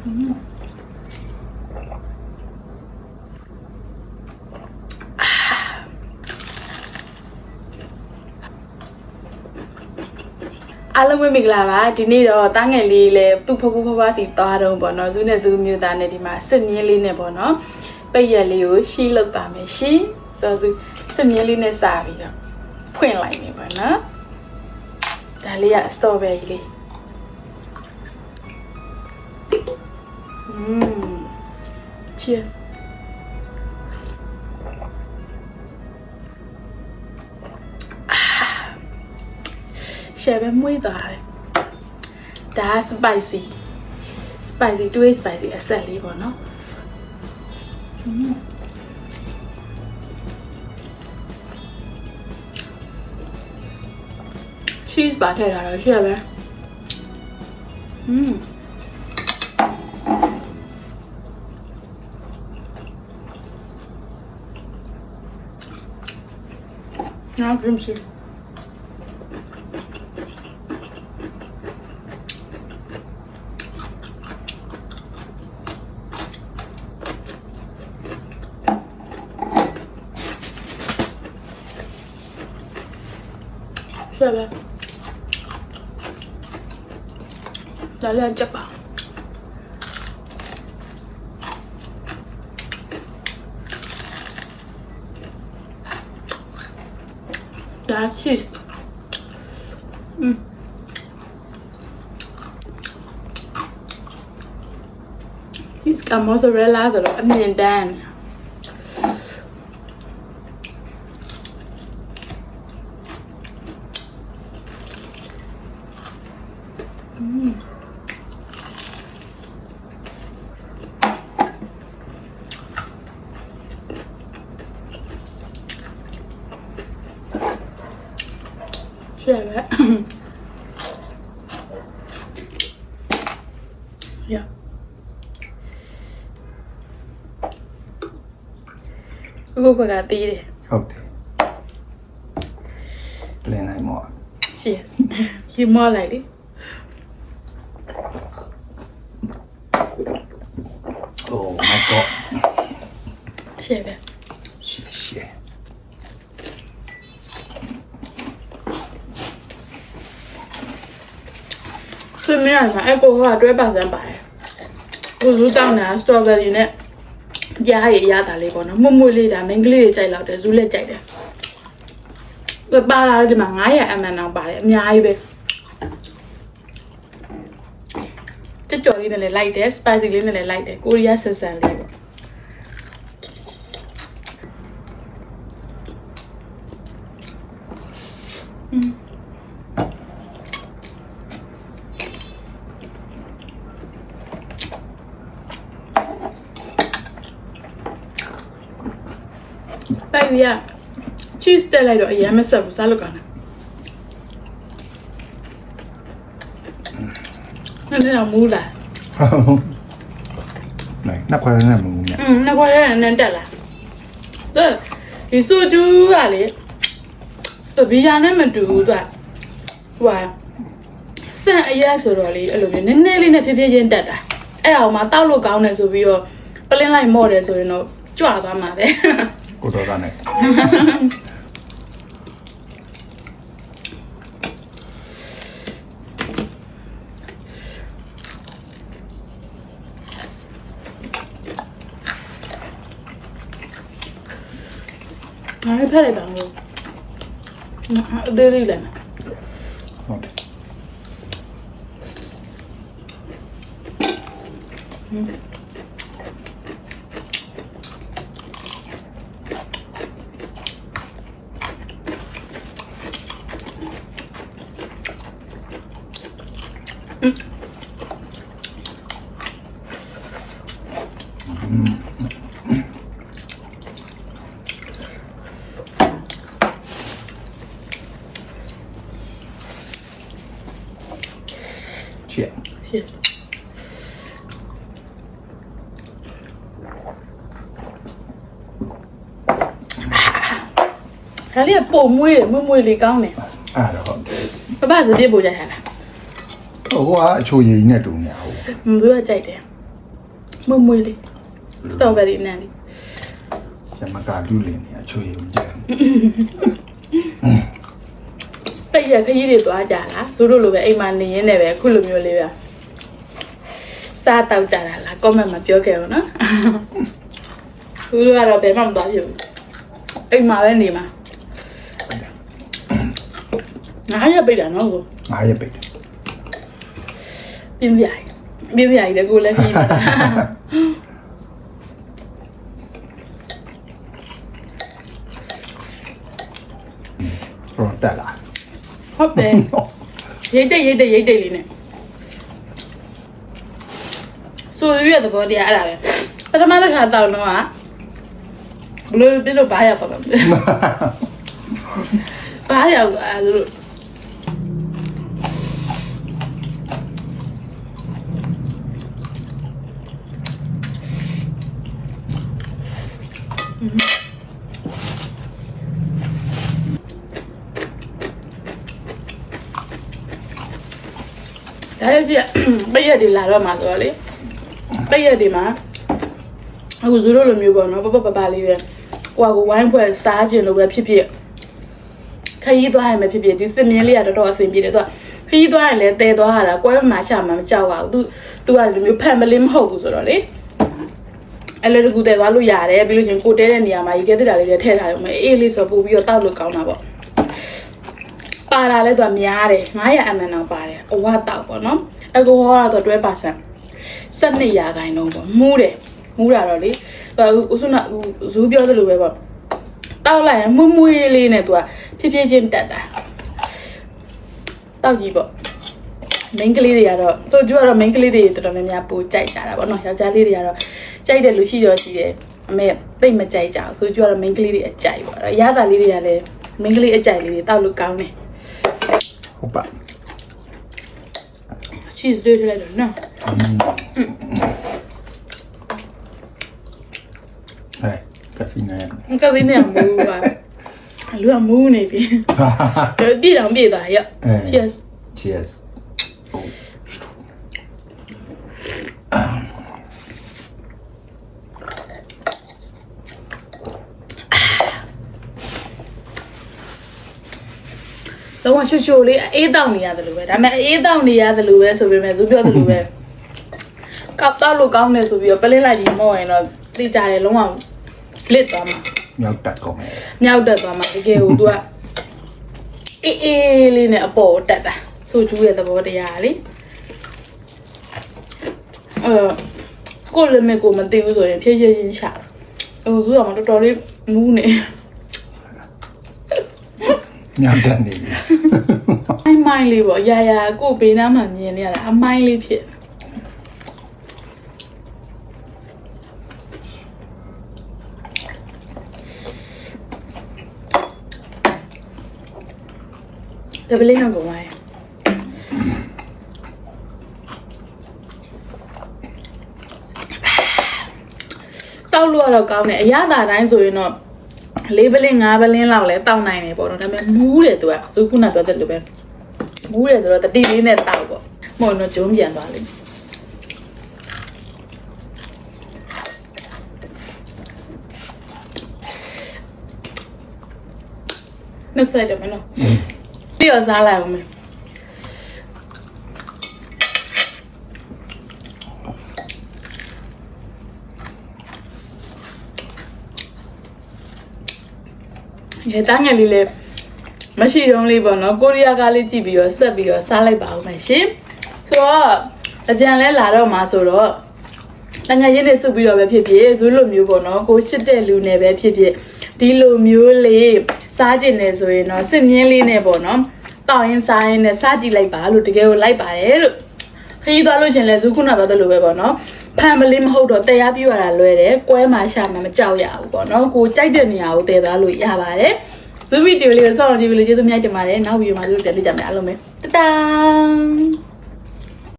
အားလုံးပဲမင်္ဂလာပါဒီနေ့တော့တားငယ်လေးလည်းသူ့ဖဖဖဖစီသွားတော့ပေါ့နော်ဇူးနဲ့ဇူးမျိုးသားနဲ့ဒီမှာစစ်မြင်းလေးနဲ့ပေါ့နော်ပိတ်ရက်လေးကိုရှီးလုပ်ပါမယ်ရှင်ဆိုတော့ဇူးစစ်မြင်းလေးနဲ့စပြီးတော့ဖွင့်လိုက်နေပါနော်ဒါလေးကစတော်ဘယ်ရီလေး Mm. Cheers. Shebe muy dare. Da spicy. Spicy, too spicy. အဆက်လေးပေါ့နော်။อืม cheese ပါထည့်ထားတော့ရှက်ပဲ။ Mm. Bunlar gümüşük. Şöyle. Derler acaba. That's Mm. He's got mozzarella, I mean, and then ချဲ့ပဲရအခုကတေးတယ်ဟုတ်တယ် play night more cheers you more likely โอ้ my god ရှယ်တယ် ဆွေးမရမှာအဲ့ကိုကတွဲပါစမ်းပါတယ်ကိုလူတောင်းတာစတော်ဘယ်ရီနဲ့ပြားရည်ရတာလေးပေါ့နော်မှုတ်မှုတ်လေးဒါမင်းကလေးတွေကြိုက်လောက်တယ်ဇူးလက်ကြိုက်တယ်ပပါလာဒီမှာ900 ml တော့ပါတယ်အများကြီးပဲကြက်ကြော်လေးနဲ့လည်းလိုက်တယ် spicy လေးနဲ့လည်းလိုက်တယ်ကိုရီးယားဆန်ဆန်လေးပေါ့ ပိုက်ရီက cheese တက်လိုက်တော့အရင်မဆက်ဘူးစားလို့ကောင်းတယ်နည်းနည်းတော့မူးလာနိုင်နှစ်ခွက်နဲ့မမှုမြတ်อืมနှစ်ခွက်တည်းနည်းတက်လာသူဒီဆိုကျူးကလေသူဘီယာနဲ့မတူဘူးသူကဟိုဟာဆန်အရက်ဆိုတော့လေအဲ့လိုမျိုးနည်းနည်းလေးနဲ့ဖြည်းဖြည်းချင်းတက်တာအဲ့အောင်မှတောက်လို့ကောင်းတယ်ဆိုပြီးတော့ပလင်းလိုက်မော့တယ်ဆိုရင်တော့ကြွသွားမှာပဲ ကိုတော်ကနဲ့ငါလည်းဖက်လိုက်ပါဦးအသေးလေးလည်းဟုတ်တယ်ချ စ် Yes. ဒါလေးကပုံမွေးတယ်မွေးမွေးလေးကောင်းတယ်အဲ့တော့ဟုတ်တယ်ပပစပြစ်ပူကြရတာဟိုကအချိုရည်နဲ့တူနေအောင်မသူကကြိုက်တယ်မွေ့မွေ့လေးစတော်ဘယ်ရီနဲ့လေးကျမကလူလင်းနေအချွေရုံကြတယ်ပိတ်ရခကြီးတွေသွားကြလားဇူတို့လိုပဲအိမ်မှာနေရင်းနဲ့ပဲအခုလိုမျိုးလေးပဲ စားတောက်ကြတာလား comment မှာပြောခဲ့အောင်နော်ဇူတို့ကတော့ဘယ်မှမသွားဖြစ်ဘူးအိမ်မှာပဲနေမှာငါရပိတ်တာနော်ကိုငါရပိတ်တယ်ပြင်းပြိုင်ပြင်းပြိုင်လည်းကိုလည်းပြီးနေတာတော့တက်လာဟုတ်တယ်ရိတ်တိတ်ရိတ်တိတ်ရိတ်တိတ်လေးနဲ့ ဆိုရွရဲ့သဘောတရားအဲ့ဒါပဲပထမတစ်ခါတောက်တော့ကဘလို့ပြလို့ဘာရပါမလဲဘာရပါလို့ဒါရဖြစ်ပိတ်ရက်တွေလာတော့မှာဆိုတော့လေ ပိတ်ရက်တွေမှာအခုဇူတို့လိုမျိုးပေါ့နော်ပပပပလေးပဲကိုကကိုဝိုင်းဖွဲ့စားခြင်းလို့ပဲဖြစ်ဖြစ်ခရီးသွားရင်ပဲဖြစ်ဖြစ်ဒီစစ်မြင်းလေးကတော်တော်အဆင်ပြေတယ်သူကခရီးသွားရင်လည်းတဲသွားရတာကွဲမှရှာမှမကြောက်ပါဘူး तू तू ကဒီမျိုးဖန်မလင်းမဟုတ်ဘူးဆိုတော့လေအဲ့လိုတကူတဲသွားလို့ရတယ်ပြီးလို့ချင်းကိုတဲတဲ့နေရာမှာရေခဲတက်တာလေးတွေထည့်ထားရုံပဲအေးလေးဆိုပို့ပြီးတော့တောက်လို့ကောင်းတာပေါ့ပါတာလဲသူကများတယ်900 ml တော့ပါတယ်အဝတ်တောက်ပေါ့နော်အကိုဟောတော့12% 12ရာခိုင်နှုန်းပေါ့မူးတယ်မူးတာတော့လေသူကဥစုနာဇူးပြောသလိုပဲပေါ့တောက်လိုက်ရင်မွမွေးလေးနဲ့သူကဖြည်းဖြည်းချင်းတက်တာတောက်ကြည့်ပေါ့ main ကလေးတွေကတော့ဆိုကျူကတော့ main ကလေးတွေတော်တော်များများပိုကြိုက်ကြတာပေါ့နော်ယောက်ျားလေးတွေကတော့ကြိုက်တယ်လို့ရှိရောရှိတယ်အမေတိတ်မကြိုက်ကြဘူးဆိုကျူကတော့ main ကလေးတွေအကြိုက်ပေါ့အရသာလေးတွေကလည်း main ကလေးအကြိုက်လေးတွေတောက်လို့ကောင်းတယ်ဟုတ်ပါ cheese လေးထည့်လိုက်တော့နော် ဟဲ့ကစီနေကသင်းနဲ့မူးပါလူကမူးနေပြီပြည့်တော့ပြည့်သွားရော cheers cheers လုံးဝချွတ်ချွတ်လေးအေးတောက်နေရတယ်လို့ပဲဒါပေမဲ့အေးတောက်နေရတယ်လို့ပဲဆိုပေမဲ့ဇူပြောတယ်လို့ပဲ ကောက်တော့လို့ကောင်းတယ်ဆိုပြီးတော့ပလင်းလိုက်ကြီးမော့ရင်တော့သိကြတယ်လုံးဝလစ်သွားမှာမြောက်တက်ကုန်တယ်မြောက်တက်သွားမှာတကယ်ကို तू ကအေးအေးလေးနဲ့အပေါ်တက်တာဆိုကျူးရဲ့သဘောတရားလေအဲကိုလည်းမကိုမသိဘူးဆိုရင်ဖြည်းဖြည်းချင်းချတာဟိုသူကမတော်တော်လေးမူးနေမြောက်တက်နေပြီအမိုင်းလေးပေါ့ရာရာကိုဘေးနားမှာမြင်နေရတာအမိုင်းလေးဖြစ် ဒါပလင်းကကုန်ပါရဲ့တောက်လို့ကတော့ကောင်းတယ်အရသာတိုင်းဆိုရင်တော့လေးပလင်းငါးပလင်းလောက်လဲတောက်နိုင်တယ်ပေါ့နော်ဒါပေမဲ့မူးတယ်သူကဇူခုနပြောတဲ့လိုပဲမူးတယ်ဆိုတော့တတိလေးနဲ့တောက်ပေါ့မဟုတ်တော့ဂျုံးပြန်သွားလိမ့်မယ်နှုတ်ဆက်တယ်မနော်ပြီး တော့စားလိုက်အောင်မယ်ရေတန်းငယ်လေးလေးမရှိတော့လေးပေါ့နော်ကိုရီးယားကားလေးကြည့်ပြီးတော့ဆက်ပြီးတော့စားလိုက်ပါဦးမယ်ရှင်ဆိုတော့အကြံလဲလာတော့မှာဆိုတော့တငယ်ရင်းနေစုပြီးတော့ပဲဖြစ်ဖြစ်ဇူးလိုမျိုးပေါ့နော်ကိုရှစ်တဲ့လူနဲ့ပဲဖြစ်ဖြစ်ဒီလိုမျိုးလေးစားကျင်နေဆိုရင်တော့စစ်မြင်းလေးနဲ့ပေါ့နော် တောင်းရင်စားရင်နဲ့စားကြည့်လိုက်ပါလို့တကယ်ကိုလိုက်ပါတယ်လို့ခရီးသွားလို့ရှရင်လဲဇူးခုနပြောသလိုပဲပေါ့နော်ဖန်ပလင်းမဟုတ်တော့တရားပြရတာလွဲတယ်ကွဲမှာရှာမှာမကြောက်ရဘူးပေါ့နော်ကိုကြိုက်တဲ့နေရာကိုတည်သွားလို့ရပါတယ်ဇူးဗီဒီယိုလေးကိုစောင့်ကြည့်ပြီးလို့ကျေးဇူးများတင်ပါတယ်နောက်ဗီဒီယိုမှာဇူးပြန်တွေ့ကြမယ်အားလုံးပဲတတန်